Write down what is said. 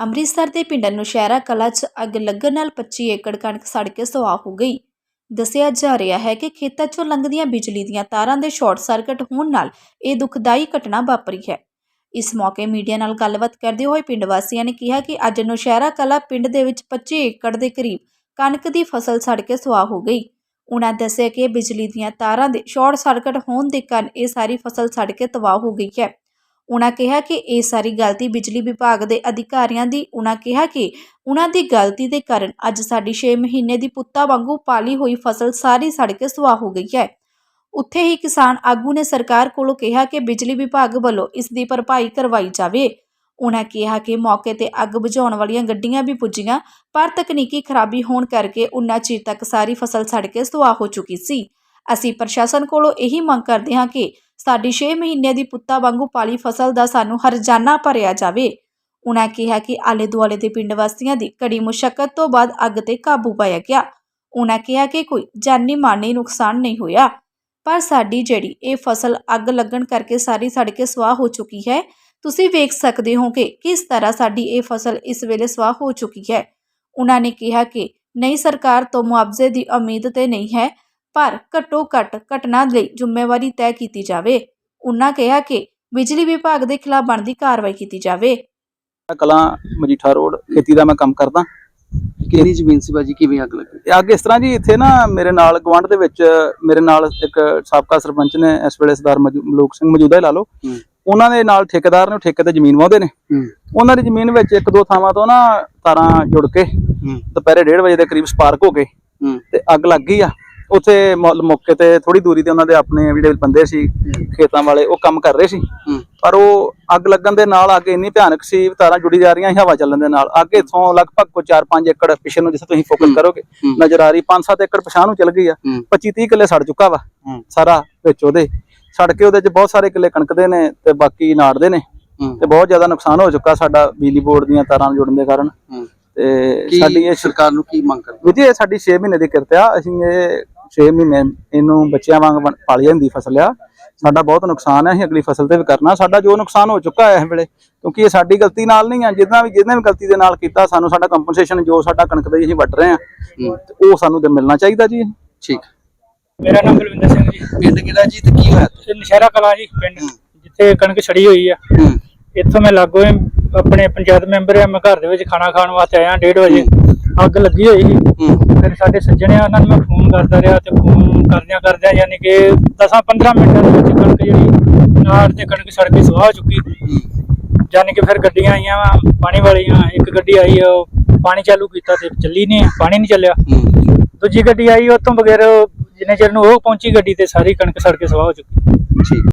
ਅੰਮ੍ਰਿਤਸਰ ਦੇ ਪਿੰਡ ਨੁਸ਼ਹਿਰਾ ਕਲਾਂ 'ਚ ਅੱਗ ਲੱਗਣ ਨਾਲ 25 ਏਕੜ ਕਣਕ ਸੜ ਕੇ ਸੁਆਹ ਹੋ ਗਈ। ਦੱਸਿਆ ਜਾ ਰਿਹਾ ਹੈ ਕਿ ਖੇਤਾਂ 'ਚੋਂ ਲੰਘਦੀਆਂ ਬਿਜਲੀ ਦੀਆਂ ਤਾਰਾਂ ਦੇ ਸ਼ਾਰਟ ਸਰਕਟ ਹੋਣ ਨਾਲ ਇਹ ਦੁਖਦਾਈ ਘਟਨਾ ਵਾਪਰੀ ਹੈ। ਇਸ ਮੌਕੇ ਮੀਡੀਆ ਨਾਲ ਗੱਲਬਾਤ ਕਰਦੇ ਹੋਏ ਪਿੰਡ ਵਾਸੀਆਂ ਨੇ ਕਿਹਾ ਕਿ ਅੱਜ ਨੌਸ਼ਹਿਰਾ ਕਲਾਂ ਪਿੰਡ ਦੇ ਵਿੱਚ 25 ਏਕੜ ਦੇ ਕਰੀਬ ਕਣਕ ਦੀ ਫਸਲ ਸੜ ਕੇ ਸੁਆਹ ਹੋ ਗਈ। ਉਹਨਾਂ ਦੱਸਿਆ ਕਿ ਬਿਜਲੀ ਦੀਆਂ ਤਾਰਾਂ ਦੇ ਸ਼ਾਰਟ ਸਰਕਟ ਹੋਣ ਦੇ ਕਾਰਨ ਇਹ ਸਾਰੀ ਫਸਲ ਸੜ ਕੇ ਤਬਾਹ ਹੋ ਗਈ ਹੈ। ਉਹਨਾਂ ਕਿਹਾ ਕਿ ਇਹ ਸਾਰੀ ਗਲਤੀ ਬਿਜਲੀ ਵਿਭਾਗ ਦੇ ਅਧਿਕਾਰੀਆਂ ਦੀ ਉਹਨਾਂ ਕਿਹਾ ਕਿ ਉਹਨਾਂ ਦੀ ਗਲਤੀ ਦੇ ਕਾਰਨ ਅੱਜ ਸਾਡੀ 6 ਮਹੀਨੇ ਦੀ ਪੁੱਤਾਂ ਵਾਂਗੂ ਪਾਲੀ ਹੋਈ ਫਸਲ ਸਾਰੀ ਸੜ ਕੇ ਸੁਆਹ ਹੋ ਗਈ ਹੈ। ਉੱਥੇ ਹੀ ਕਿਸਾਨ ਆਗੂ ਨੇ ਸਰਕਾਰ ਕੋਲੋਂ ਕਿਹਾ ਕਿ ਬਿਜਲੀ ਵਿਭਾਗ ਵੱਲੋਂ ਇਸ ਦੀ ਭਰਪਾਈ ਕਰਵਾਈ ਜਾਵੇ। ਉਹਨਾਂ ਕਿਹਾ ਕਿ ਮੌਕੇ ਤੇ ਅੱਗ ਬੁਝਾਉਣ ਵਾਲੀਆਂ ਗੱਡੀਆਂ ਵੀ ਪੁੱਜੀਆਂ, ਪਰ ਤਕਨੀਕੀ ਖਰਾਬੀ ਹੋਣ ਕਰਕੇ ਉਨ੍ਹਾਂ ਚਿਰ ਤੱਕ ਸਾਰੀ ਫਸਲ ਸੜ ਕੇ ਸੁਆਹ ਹੋ ਚੁੱਕੀ ਸੀ। ਅਸੀਂ ਪ੍ਰਸ਼ਾਸਨ ਕੋਲੋਂ ਇਹੀ ਮੰਗ ਕਰਦੇ ਹਾਂ ਕਿ ਸਾਡੀ 6 ਮਹੀਨੇ ਦੀ ਪੁੱਤਾਂ ਵਾਂਗੂ ਪਾਲੀ ਫਸਲ ਦਾ ਸਾਨੂੰ ਹਰਜਾਨਾ ਭਰਿਆ ਜਾਵੇ। ਉਹਨਾਂ ਕਿਹਾ ਕਿ ਆਲੇ ਦੁਆਲੇ ਦੇ ਪਿੰਡ ਵਾਸੀਆਂ ਦੀ ਕੜੀ ਮੁਸ਼ਕਲ ਤੋਂ ਬਾਅਦ ਅੱਗ ਤੇ ਕਾਬੂ ਪਾਇਆ ਗਿਆ। ਉਹਨਾਂ ਕਿਹਾ ਕਿ ਕੋਈ ਜਾਨੀ ਮਾਨੀ ਨੁਕਸਾਨ ਨਹੀਂ ਹੋਇਆ, ਪਰ ਸਾਡੀ ਜਿਹੜੀ ਇਹ ਫਸਲ ਅੱਗ ਲੱਗਣ ਕਰਕੇ ਸਾਰੀ ਸੜ ਕੇ ਸਵਾਹ ਹੋ ਚੁੱਕੀ ਹੈ, ਤੁਸੀਂ ਵੇਖ ਸਕਦੇ ਹੋ ਕਿ ਕਿਸ ਤਰ੍ਹਾਂ ਸਾਡੀ ਇਹ ਫਸਲ ਇਸ ਵੇਲੇ ਸਵਾਹ ਹੋ ਚੁੱਕੀ ਹੈ। ਉਹਨਾਂ ਨੇ ਕਿਹਾ ਕਿ ਨਹੀਂ, ਸਰਕਾਰ ਤੋਂ ਮੁਆਵਜ਼ੇ ਦੀ ਉਮੀਦ ਤੇ ਨਹੀਂ ਹੈ ਪਰ ਘੱਟੋ ਘੱਟ ਘਟਨਾ ਲਈ ਜ਼ਿੰਮੇਵਾਰੀ ਤੈਅ ਕੀਤੀ ਜਾਵੇ। ਉਨ੍ਹਾਂ ਕਿਹਾ ਕਿ ਬਿਜਲੀ ਵਿਭਾਗ ਦੇ ਖਿਲਾਫ ਬਣਦੀ ਕਾਰਵਾਈ ਕੀਤੀ ਜਾਵੇ। ਕਲਾਂ ਮਜੀਠਾ ਰੋਡ ਖੇਤੀ ਦਾ ਮੈਂ ਕੰਮ ਕਰਦਾ। ਕਿਹੜੀ ਜ਼ਮੀਨ ਸੀ ਬਾਜੀ ਕਿਵੇਂ ਅੱਗ ਲੱਗੀ? ਇਹ ਅੱਗ ਇਸ ਤਰ੍ਹਾਂ ਜੀ ਇੱਥੇ ਨਾ ਮੇਰੇ ਨਾਲ ਗਵਾਂਢ ਦੇ ਵਿੱਚ ਮੇਰੇ ਨਾਲ ਇੱਕ ਸਾਬਕਾ ਸਰਪੰਚ ਨੇ ਇਸ ਵੇਲੇ ਸਰਦਾਰ ਮਜੂ- ਮਲੂਕ ਸਿੰਘ ਮੌਜੂਦਾ ਹੀ ਲਾ ਲਓ। ਹੂੰ। ਉਹਨਾਂ ਦੇ ਨਾਲ ਠੇਕੇਦਾਰ ਨੇ ਠੇਕੇ ਤੇ ਜ਼ਮੀਨ ਵਾਹੁੰਦੇ ਨੇ। ਹੂੰ। ਉਹਨਾਂ ਦੀ ਜ਼ਮੀਨ ਵਿੱਚ ਇੱਕ ਦੋ ਥਾਵਾਂ ਤੋਂ ਨਾ ਤਾਰਾਂ ਜੁੜ ਕੇ ਹੂੰ। ਦੁਪਹਿਰੇ 1:30 ਵਜੇ ਦੇ ਕਰੀਬ ਸਪਾਰਕ ਹੋ ਗਏ। ਹੂੰ। ਤੇ ਅੱਗ ਲੱਗ ਗਈ ਆ। ਉੱਥੇ ਮੌ- ਮੌਕੇ ਤੇ ਥੋੜੀ ਦੂਰੀ ਤੇ ਉਹਨਾਂ ਦੇ ਆਪਣੇ ਜਿਹੜੇ ਬੰਦੇ ਸੀ ਖੇਤਾਂ ਵਾਲੇ ਉਹ ਕੰਮ ਕਰ ਰਹੇ ਸੀ। ਪਰ ਉਹ ਅੱਗ ਲੱਗਣ ਦੇ ਨਾਲ ਅੱਗ ਇੰਨੀ ਭਿਆਨਕ ਸੀ ਤਾਰਾਂ ਜੁੜੀ ਜਾ ਰਹੀਆਂ ਸੀ ਹਵਾ ਚੱਲਣ ਦੇ ਨਾਲ। ਅੱਗ ਇਥੋਂ ਲਗਭਗ ਕੋਈ 4-5 ਏਕੜ ਪਿਛੇ ਨੂੰ ਜਿੱਥੇ ਤੁਸੀਂ ਫੋਕਸ। ਕਰੋਗੇ। ਨਜ਼ਰ ਆ ਰਹੀ 5-7 ਏਕੜ ਪਛਾਣ ਨੂੰ ਚੱਲ ਗਈ ਆ। ਹੂੰ। 25-30 ਕਿੱਲੇ ਸੜ ਚੁੱਕਾ ਵਾ ਹੂੰ। ਸਾਰਾ ਵਿੱਚ ਉਹਦੇ। ਸੜ ਕੇ ਉਹਦੇ ਚ ਬਹੁਤ ਸਾਰੇ ਕਿੱਲੇ ਕਣਕ ਦੇ ਨੇ ਤੇ ਬਾਕੀ ਨਾੜ ਦੇ ਨੇ। ਹੂੰ। ਤੇ ਬਹੁਤ ਜ਼ਿਆਦਾ ਨੁਕਸਾਨ ਹੋ ਚੁੱਕਾ ਸਾਡਾ ਬਿਜਲੀ ਬੋਰਡ ਦੀਆਂ ਤਾਰਾਂ ਜੁੜਨ ਦੇ ਕਾਰਨ। ਹੂੰ। ਤੇ ਸਾਡੀ ਇਹ ਸਰਕਾਰ ਨੂੰ ਕੀ ਮੰਗ ਕਰਦੇ ਵੀਰ ਜੀ ਇਹ ਸਾਡੀ 6 ਮਹੀਨੇ ਦੀ ਕਿਰਤ ਆ। ਅਸੀਂ ਇਹ 6 ਮਹੀਨੇ ਇਹਨੂੰ ਬੱਚਿਆਂ ਵਾਂਗ ਬਣ- ਪਾਲੀ ਜਾਂਦੀ ਫਸਲ ਆ। ਸਾਡਾ ਬਹੁਤ ਨੁਕਸਾਨ ਹੈ ਅਸੀਂ ਅਗਲੀ ਫਸਲ ਤੇ ਵੀ ਕਰਨਾ। ਸਾਡਾ ਜੋ ਨੁਕਸਾਨ ਹੋ ਚੁੱਕਾ ਹੈ ਇਸ ਵੇਲੇ ਕਿਉਂਕਿ ਇਹ ਸਾਡੀ ਗਲਤੀ ਨਾਲ ਨਹੀਂ ਆ ਜਿੱਦਾਂ ਵੀ ਜਿਹਨੇ ਵੀ ਗਲਤੀ ਦੇ ਨਾਲ ਕੀਤਾ ਸਾਨੂੰ ਸਾਡਾ ਕੰਪਨਸੇਸ਼ਨ ਜੋ ਸਾਡਾ ਕਣਕ ਦਾ ਅਸੀਂ ਵੱਟ ਰਹੇ ਆ ਹੂੰ। ਤੇ ਉਹ ਸਾਨੂੰ ਤੇ ਮਿਲਣਾ ਚਾਹੀਦਾ ਜੀ। ਠੀਕ। ਮੇਰਾ ਨਾਮ ਬਲਵਿੰਦਰ ਸਿੰਘ ਜੀ। ਪਿੰਡ ਕਿਹੜਾ ਜੀ ਤੇ ਕੀ ਹੋਇਆ? ਤੇ ਨਸ਼ਹਿਰਾ ਕਲਾਂ ਜੀ ਪਿੰਡ। ਜਿੱਥੇ ਕਣਕ ਛੜੀ ਹੋਈ ਆ। ਹੂੰ। ਇੱਥੋਂ ਮੈਂ ਲਾਗੋ ਆਪਣੇ ਪੰਚਾਇਤ ਮੈਂਬਰ ਆ ਮੈਂ ਘਰ ਦੇ ਵਿੱਚ ਖਾਣਾ ਖਾਣ ਵਾਸਤੇ ਆਇਆ 1:30 ਵਜੇ। ਅੱਗ ਲੱਗੀ ਹੋਈ ਸੀ। ਹੂੰ। ਫਿਰ ਸਾਡੇ ਸੱਜਣੇ ਆ ਉਹਨਾਂ ਨੂੰ ਮੈਂ ਫੋਨ ਕਰਦਾ ਰਿਹਾ ਤੇ ਫੋਨ ਕਰਦਿਆਂ ਕਰਦਿਆਂ ਯਾਨੀ ਕਿ 10-15 ਮਿੰਟਾਂ ਦੇ ਵਿੱਚ ਕਣਕ ਜਿਹੜੀ ਨਾੜ ਤੇ ਕਣਕ ਸੜ ਕੇ ਸੁਆਹ ਚੁੱਕੀ। ਯਾਨੀ ਕਿ ਫਿਰ ਗੱਡੀਆਂ ਆਈਆਂ ਵਾ ਪਾਣੀ ਵਾਲੀਆਂ ਇੱਕ ਗੱਡੀ ਆਈ ਉਹ ਪਾਣੀ ਚਾਲੂ ਕੀਤਾ ਤੇ ਚੱਲੀ ਨਹੀਂ ਪਾਣੀ ਨਹੀਂ ਚੱਲਿਆ। ਦੂਜੀ ਗੱਡੀ ਆਈ ਉਹ ਤੋਂ ਬਗੈਰ ਜਿੰਨੇ ਚਿਰ ਨੂੰ ਉਹ ਪਹੁੰਚੀ ਗੱਡੀ ਤੇ ਸਾਰੀ ਕਣਕ ਸੜ ਕੇ ਸੁਆਹ ਹੋ ਚੁੱਕੀ। ਠੀਕ।